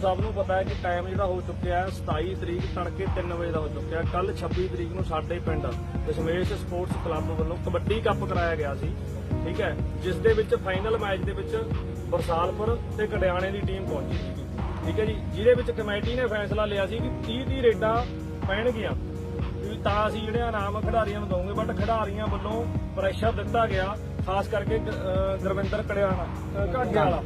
ਸਭ ਨੂੰ ਪਤਾ ਹੈ ਕਿ ਟਾਈਮ ਜਿਹੜਾ ਹੋ ਚੁੱਕਿਆ ਹੈ 27 ਤਰੀਕ ਤੜਕੇ 3 ਵਜੇ ਦਾ ਹੋ ਚੁੱਕਿਆ ਕੱਲ 26 ਤਰੀਕ ਨੂੰ ਸਾਡੇ ਪਿੰਡ ਦਸ਼ਮੇਸ਼ ਸਪੋਰਟਸ ਕਲੱਬ ਵੱਲੋਂ ਕਬੱਡੀ ਕੱਪ ਕਰਾਇਆ ਗਿਆ ਸੀ, ਠੀਕ ਹੈ, ਜਿਸ ਦੇ ਵਿੱਚ ਫਾਈਨਲ ਮੈਚ ਦੇ ਵਿੱਚ ਬਰਸਾਲਪੁਰ ਤੇ ਕੜਿਆਣੇ ਦੀ ਟੀਮ ਪਹੁੰਚੀ ਸੀ ਠੀਕ ਹੈ ਜੀ। ਜਿਹਦੇ ਵਿੱਚ ਕਮੇਟੀ ਨੇ ਫੈਸਲਾ ਲਿਆ ਸੀ ਕਿ 30 ਦੀ ਰੇਡਾਂ ਪੈਣਗੀਆਂ। ਵੀ ਤਾਂ ਅਸੀਂ ਜਿਹੜੇ ਇਨਾਮ ਖਿਡਾਰੀਆਂ ਨੂੰ ਦਵਾਂਗੇ ਬਟ ਖਿਡਾਰੀਆਂ ਵੱਲੋਂ ਪ੍ਰੈਸ਼ਰ ਦਿੱਤਾ ਗਿਆ, ਖਾਸ ਕਰਕੇ ਗੁਰਵਿੰਦਰ ਕੜਿਆਣਾ ਅਹ ਵਾਲਾ।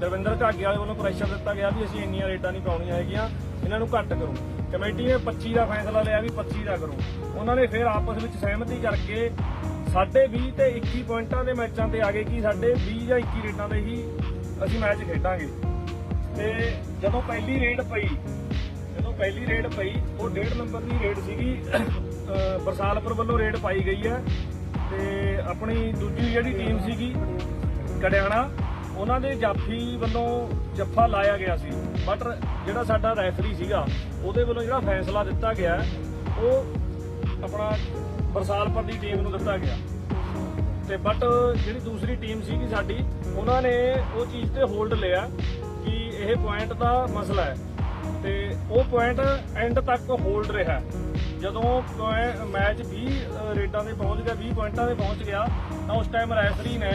ਦਰਵਿੰਦਰ ਘਾਗੇ ਵਾਲੇ ਵੱਲੋਂ ਪ੍ਰੈਸ਼ਰ ਦਿੱਤਾ ਗਿਆ ਵੀ ਅਸੀਂ ਇੰਨੀਆਂ ਰੇਟਾਂ ਨਹੀਂ ਪਾਉਣੀਆਂ ਹੈਗੀਆਂ, ਇਹਨਾਂ ਨੂੰ ਘੱਟ ਕਰੋ। ਕਮੇਟੀ ਨੇ 25 ਦਾ ਫੈਸਲਾ ਲਿਆ ਵੀ 25 ਦਾ ਕਰੋ। ਉਹਨਾਂ ਨੇ ਫਿਰ ਆਪਸ ਵਿੱਚ ਸਹਿਮਤੀ ਕਰਕੇ ਸਾਡੇ 20 ਤੇ 21 ਪੁਆਇੰਟਾਂ ਦੇ ਮੈਚਾਂ ਤੇ ਆ ਗਏ ਕਿ ਸਾਡੇ 20 ਜਾਂ 21 ਰੇਟਾਂ ਦੇ ਹੀ ਅਸੀਂ ਮੈਚ ਖੇਡਾਂਗੇ। ਤੇ ਜਦੋਂ ਪਹਿਲੀ ਰੇਡ ਪਈ, ਜਦੋਂ ਪਹਿਲੀ ਰੇਡ ਪਈ, ਉਹ 1.5 ਨੰਬਰ ਦੀ ਰੇਡ ਸੀਗੀ ਬਰਸਾਲਪੁਰ ਵੱਲੋਂ ਰੇਡ ਪਾਈ ਗਈ ਹੈ। ਤੇ ਆਪਣੀ ਦੂਜੀ ਜਿਹੜੀ ਟੀਮ ਸੀਗੀ ਕੜਿਆਣਾ ਉਹਨਾਂ ਦੇ ਜਾਫੀ ਵੱਲੋਂ ਜੱਫਾ ਲਾਇਆ ਗਿਆ ਸੀ। ਬਟ ਜਿਹੜਾ ਸਾਡਾ ਰੈਫਰੀ ਸੀਗਾ, ਉਹਦੇ ਵੱਲੋਂ ਜਿਹੜਾ ਫੈਸਲਾ ਦਿੱਤਾ ਗਿਆ, ਉਹ ਆਪਣਾ ਬਰਸਾਲਪੁਰ ਦੀ ਟੀਮ ਨੂੰ ਦਿੱਤਾ ਗਿਆ। ਤੇ ਬਟ ਜਿਹੜੀ ਦੂਸਰੀ ਟੀਮ ਸੀਗੀ ਸਾਡੀ, ਉਹਨਾਂ ਨੇ ਉਹ ਚੀਜ਼ ਤੇ ਹੋਲਡ ਲਿਆ ਕਿ ਇਹ ਪੁਆਇੰਟ ਦਾ ਮਸਲਾ ਹੈ। ਤੇ ਉਹ ਪੁਆਇੰਟ ਐਂਡ ਤੱਕ ਹੋਲਡ ਰਿਹਾ ਜਦੋਂ ਮੈਚ 20 ਰੇਟਾਂ ਦੇ ਪਹੁੰਚ ਗਿਆ 20 ਪੁਆਇੰਟਾਂ ਦੇ ਪਹੁੰਚ ਗਿਆ, ਤਾਂ ਉਸ ਟਾਈਮ ਰੈਫਰੀ ਨੇ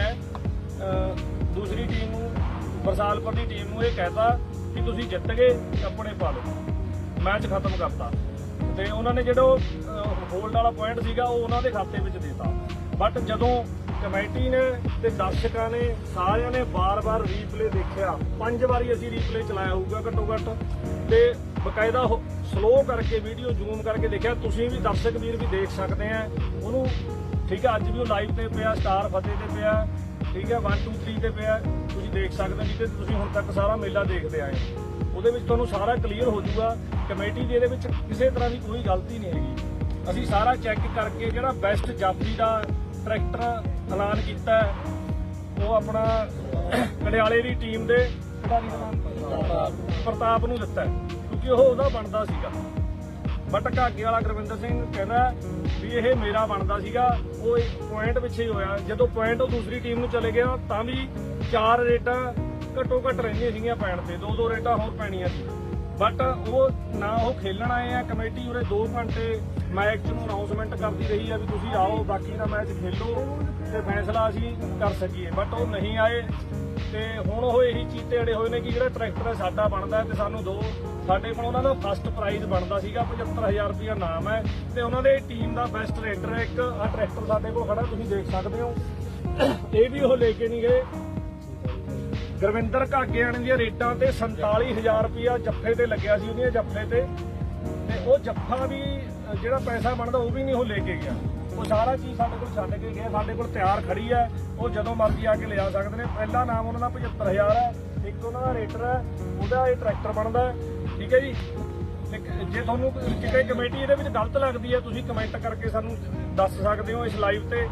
ਬਰਸਾਲਪੁਰ ਦੀ ਟੀਮ ਨੂੰ ਇਹ ਕਹਿਤਾ ਕਿ ਤੁਸੀਂ ਜਿੱਤ ਗਏ ਆਪਣੇ ਪਾ ਲਓ। ਮੈਚ ਖਤਮ ਕਰਤਾ। ਤੇ ਉਹਨਾਂ ਨੇ ਜਿਹੜਾ ਹੋਲਡ ਵਾਲਾ ਪੁਆਇੰਟ ਸੀਗਾ, ਉਹ ਉਹਨਾਂ ਦੇ ਖਾਤੇ ਵਿੱਚ ਦੇਤਾ। ਬਟ ਜਦੋਂ ਕਮੇਟੀ ਨੇ ਤੇ ਦਰਸ਼ਕਾਂ ਨੇ, ਸਾਰਿਆਂ ਨੇ ਬਾਰ-ਬਾਰ ਰੀਪਲੇ ਦੇਖਿਆ, ਪੰਜ ਵਾਰੀ ਅਸੀਂ ਰੀਪਲੇ ਚਲਾਇਆ ਹੋਊਗਾ ਘੱਟੋ ਘੱਟ ਤੇ ਬਕਾਇਦਾ ਸਲੋ ਕਰਕੇ ਵੀਡੀਓ ਜ਼ੂਮ ਕਰਕੇ ਦੇਖਿਆ, ਤੁਸੀਂ ਵੀ ਦਰਸ਼ਕ ਵੀਰ ਵੀ ਦੇਖ ਸਕਦੇ ਆ। ਉਹਨੂੰ, ਠੀਕ ਹੈ ਅੱਜ ਵੀ ਉਹ ਲਾਈਵ ਤੇ ਪਿਆ, ਸਟਾਰ ਫਤਿਹ ਤੇ ਪਿਆ। ਠੀਕ ਹੈ 1 2 3 ਤੇ ਪਿਆ ਤੁਸੀਂ ਦੇਖ ਸਕਦੇ ਹੋ ਜਿਹਦੇ ਤੁਸੀਂ ਹੁਣ ਤੱਕ ਸਾਰਾ ਮੇਲਾ ਦੇਖਦੇ ਆਏ ਉਹਦੇ ਵਿੱਚ ਤੁਹਾਨੂੰ ਸਾਰਾ ਕਲੀਅਰ ਹੋ ਜਾਊਗਾ, ਕਮੇਟੀ ਦੀ ਇਹਦੇ ਵਿੱਚ ਕਿਸੇ ਤਰ੍ਹਾਂ ਦੀ ਕੋਈ ਗਲਤੀ ਨਹੀਂ ਹੈਗੀ। ਅਸੀਂ ਸਾਰਾ ਚੈੱਕ ਕਰਕੇ ਜਿਹੜਾ ਬੈਸਟ ਜਾਫੀ ਦਾ ਟਰੈਕਟਰ ਐਲਾਨ ਕੀਤਾ ਉਹ ਆਪਣਾ ਕੜਿਆਲੇ ਦੀ ਟੀਮ ਦੇ ਪ੍ਰਤਾਪ ਨੂੰ ਦਿੱਤਾ ਕਿਉਂਕਿ ਉਹ ਉਹਦਾ ਬਣਦਾ ਸੀਗਾ। ਬਟ ਘਾਗੇ ਵਾਲਾ ਗੁਰਵਿੰਦਰ ਸਿੰਘ ਕਹਿੰਦਾ ਵੀ ਇਹ ਮੇਰਾ ਬਣਦਾ ਸੀਗਾ, ਉਹ ਇੱਕ ਪੁਆਇੰਟ ਪਿੱਛੇ ਹੋਇਆ। ਜਦੋਂ ਪੁਆਇੰਟ ਉਹ ਦੂਸਰੀ ਟੀਮ ਨੂੰ ਚਲੇ ਗਿਆ, ਤਾਂ ਵੀ ਚਾਰ ਰੇਟਾਂ ਘੱਟੋ ਘੱਟ ਰਹਿੰਦੀਆਂ ਸੀਗੀਆਂ ਪੈਣ ਤੇ। ਦੋ ਦੋ ਰੇਟਾਂ ਹੋਰ ਪੈਣੀਆਂ ਸੀ। ਬਟ ਉਹ ਨਾ ਉਹ ਖੇਲਣ ਆਏ ਆ, ਕਮੇਟੀ ਉਰੇ 2 ਘੰਟੇ ਮੈਚ ਨੂੰ ਅਨਾਉਂਸਮੈਂਟ ਕਰਦੀ ਰਹੀ ਆ ਵੀ ਤੁਸੀਂ ਆਓ, ਬਾਕੀ ਦਾ ਮੈਚ ਖੇਲੋ ਤੇ ਫੈਸਲਾ ਅਸੀਂ ਕਰ ਸਕੀਏ। ਬਟ ਉਹ ਨਹੀਂ ਆਏ। ਤੇ ਹੁਣ ਉਹ ਇਹੀ ਚੀਜ਼ ਤੇ ਅੜੇ ਹੋਏ ਨੇ ਕਿ ਜਿਹੜਾ ਟਰੈਕਟਰ ਹੈ ਸਾਡਾ ਬਣਦਾ ਹੈ ਤੇ ਸਾਨੂੰ ਦੋ, ਸਾਡੇ ਕੋਲ ਉਹਨਾਂ ਦਾ ਫਸਟ ਪ੍ਰਾਈਜ਼ ਬਣਦਾ ਸੀਗਾ 75000 ਰੁਪਇਆ ਨਾਮ ਹੈ ਤੇ ਉਹਨਾਂ ਦੇ ਟੀਮ ਦਾ ਬੈਸਟ ਰੇਡਰ ਹੈ ਇੱਕ ਆ ਟਰੈਕਟਰ ਸਾਡੇ ਕੋਲ ਖੜਾ, ਤੁਸੀਂ ਦੇਖ ਸਕਦੇ ਹੋ। ਇਹ ਵੀ ਉਹ ਲੈ ਕੇ ਨਹੀਂ ਗਏ। ਗੁਰਵਿੰਦਰ ਘਾਗਿਆਣ ਦੀਆਂ ਰੇਟਾਂ ਤੇ 47000 ਰੁਪਇਆ ਜੱਫੇ ਤੇ ਲੱਗਿਆ ਸੀ ਉਹਦੀਆਂ ਜੱਫੇ ਤੇ। ਤੇ ਉਹ ਜੱਫਾ ਵੀ, ਜਿਹੜਾ ਪੈਸਾ ਬਣਦਾ ਉਹ ਵੀ ਨਹੀਂ ਉਹ ਲੈ ਕੇ ਗਿਆ। ਉਹ ਸਾਰਾ ਚੀਜ਼ ਸਾਡੇ ਕੋਲ ਛੱਡ ਕੇ ਗਿਆ ਸਾਡੇ ਕੋਲ ਤਿਆਰ ਖੜੀ ਹੈ ਉਹ ਜਦੋਂ ਮਰਜ਼ੀ ਆ ਕੇ ਲਿਜਾ ਸਕਦੇ ਨੇ। ਪਹਿਲਾ ਨਾਮ ਉਹਨਾਂ ਦਾ 75000 ਹੈ ਇੱਕ ਉਹਨਾਂ ਦਾ ਰੇਟਰ ਹੈ ਉਹਦਾ ਇਹ ਟਰੈਕਟਰ ਬਣਦਾ ਠੀਕ ਹੈ ਜੀ? ਤੇ ਜੇ ਤੁਹਾਨੂੰ ਕਿਤੇ ਕਮੇਟੀ ਇਹਦੇ ਵਿੱਚ ਗਲਤ ਲੱਗਦੀ ਹੈ ਤੁਸੀਂ ਕਮੈਂਟ ਕਰਕੇ ਸਾਨੂੰ ਦੱਸ ਸਕਦੇ ਹੋ ਇਸ ਲਾਈਵ ਤੇ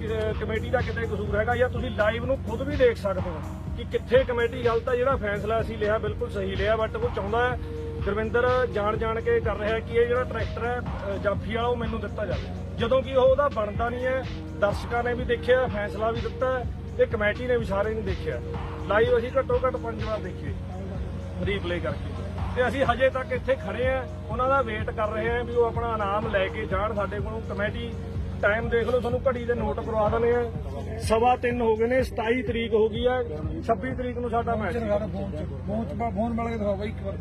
ਕਿ, ਕਮੇਟੀ ਦਾ ਕਿਤੇ ਕਸੂਰ ਹੈਗਾ ਜਾਂ ਤੁਸੀਂ ਲਾਈਵ ਨੂੰ ਖੁਦ ਵੀ ਦੇਖ ਸਕਦੇ ਹੋ ਕਿ ਕਿੱਥੇ ਕਮੇਟੀ ਗਲਤ ਹੈ ਜਿਹੜਾ ਫੈਸਲਾ ਅਸੀਂ ਲਿਆ ਬਿਲਕੁਲ ਸਹੀ ਲਿਆ ਬਟ ਉਹ ਚਾਹੁੰਦਾ ਹੈ ਗੁਰਵਿੰਦਰ ਜਾਣ ਜਾਣ ਕੇ ਕਰ ਰਿਹਾ ਕਿ ਇਹ ਜਿਹੜਾ ਟਰੈਕਟਰ ਹੈ ਜਾਫੀ ਵਾਲਾ ਉਹ ਮੈਨੂੰ ਦਿੱਤਾ ਜਾਵੇ। ਜਦੋਂ ਕਿ ਉਹ ਉਹਦਾ ਬਣਦਾ ਨਹੀਂ ਹੈ ਦਰਸ਼ਕਾਂ ਨੇ ਵੀ ਦੇਖਿਆ ਫੈਸਲਾ ਵੀ ਦਿੱਤਾ ਤੇ ਕਮੇਟੀ ਨੇ ਵੀ ਸਾਰੇ ਨੇ ਦੇਖਿਆ। ਲਾਈਵ ਅਸੀਂ ਘੱਟੋ ਘੱਟ ਪੰਜ ਵਾਰ ਦੇਖੇ ਰੀਪਲੇ ਕਰਕੇ। ਤੇ ਅਸੀਂ ਹਜੇ ਤੱਕ ਇੱਥੇ ਖੜੇ ਆ ਉਹਨਾਂ ਦਾ ਵੇਟ ਕਰ ਰਹੇ ਆ ਵੀ ਉਹ ਆਪਣਾ ਇਨਾਮ ਲੈ ਕੇ ਜਾਣ ਸਾਡੇ ਕੋਲੋਂ। ਕਮੇਟੀ ਟਾਈਮ ਦੇਖ ਲਓ ਤੁਹਾਨੂੰ ਘੜੀ ਦੇ ਨੋਟ ਕਰਵਾ ਦਨੇ ਆ ਸਵਾ ਤਿੰਨ ਹੋ ਗਏ ਨੇ 27 ਤਰੀਕ ਹੋ ਗਈ ਆ 26 ਤਰੀਕ ਨੂੰ ਸਾਡਾ ਮੈਚ ਫੋਨ ਮਿਲ ਕੇ ਦਿਖਾਓ ਬਾਈ ਇੱਕ ਵਾਰ।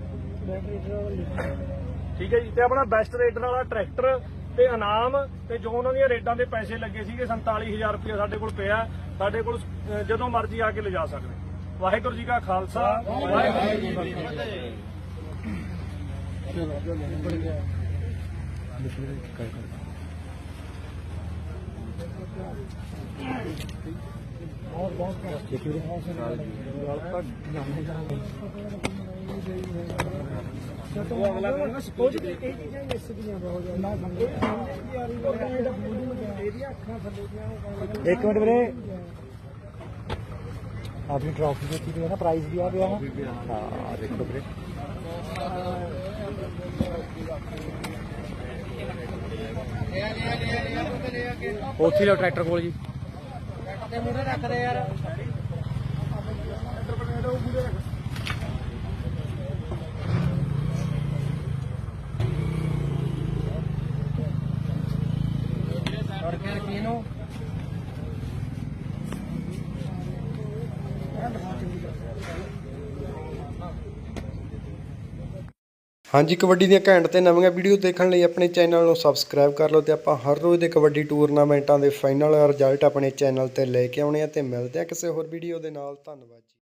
ਠੀਕ ਹੈ ਜੀ ਤੇ ਆਪਣਾ ਬੈਸਟ ਰੇਟਰ ਵਾਲਾ ਟਰੈਕਟਰ ਤੇ ਇਨਾਮ ਤੇ ਜੋ ਉਹਨਾਂ ਦੀਆਂ ਰੇਟਾਂ ਦੇ ਪੈਸੇ ਲੱਗੇ ਸੀਗੇ 47000 ਰੁਪਏ ਸਾਡੇ ਕੋਲ ਪਿਆ। ਸਾਡੇ ਕੋਲ ਜਦੋਂ ਮਰਜ਼ੀ ਆ ਕੇ ਲਿਜਾ ਸਕਦੇ। ਵਾਹਿਗੁਰੂ ਜੀ ਕਾ ਖਾਲਸਾ, ਵਾਹਿਗੁਰੂ ਜੀ ਕੀ ਫਤਿਹ ਉਹ ਅਗਲਾ ਕੋਲ ਨਾ ਸਪੋਜ਼ ਇਹ ਚੀਜ਼ਾਂ ਮਿਸ ਬਹੁਤ ਜ਼ਿਆਦਾ ਇਹਦੀਆਂ ਅੱਖਾਂ ਥੱਲੇ ਦੀਆਂ ਉਹ ਇੱਕ ਮਿੰਟ ਵੀਰੇ ਆਪਣੀ ਟਰਾਫੀ ਦਿੱਤੀ ਹੈ ਨਾ ਪ੍ਰਾਈਜ਼ ਵੀ ਆ ਪਿਆ ਨਾ ਹਾਂ ਦੇਖੋ ਵੀਰੇ ਉੱਥੇ ਲਓ ਟਰੈਕਟਰ ਕੋਲ ਜੀ ਤੇ ਮੂਹਰੇ ਰੱਖ ਦੇ ਯਾਰ ਹਾਂਜੀ, ਕਬੱਡੀ ਦੀਆਂ ਘੈਂਟ ਤੇ ਨਵੀਆਂ ਵੀਡੀਓ ਦੇਖਣ ਲਈ ਆਪਣੇ ਚੈਨਲ ਨੂੰ ਸਬਸਕ੍ਰਾਈਬ ਕਰ ਲਓ ਤੇ ਆਪਾਂ ਹਰ ਰੋਜ਼ ਦੇ ਕਬੱਡੀ ਟੂਰਨਾਮੈਂਟਾਂ ਦੇ ਫਾਈਨਲ ਰਿਜ਼ਲਟ ਆਪਣੇ ਚੈਨਲ ਤੇ ਲੈ ਕੇ ਆਉਣੇ ਆ ਤੇ ਮਿਲਦੇ ਆ ਕਿਸੇ ਹੋਰ ਵੀਡੀਓ ਦੇ ਨਾਲ। ਧੰਨਵਾਦ ਜੀ।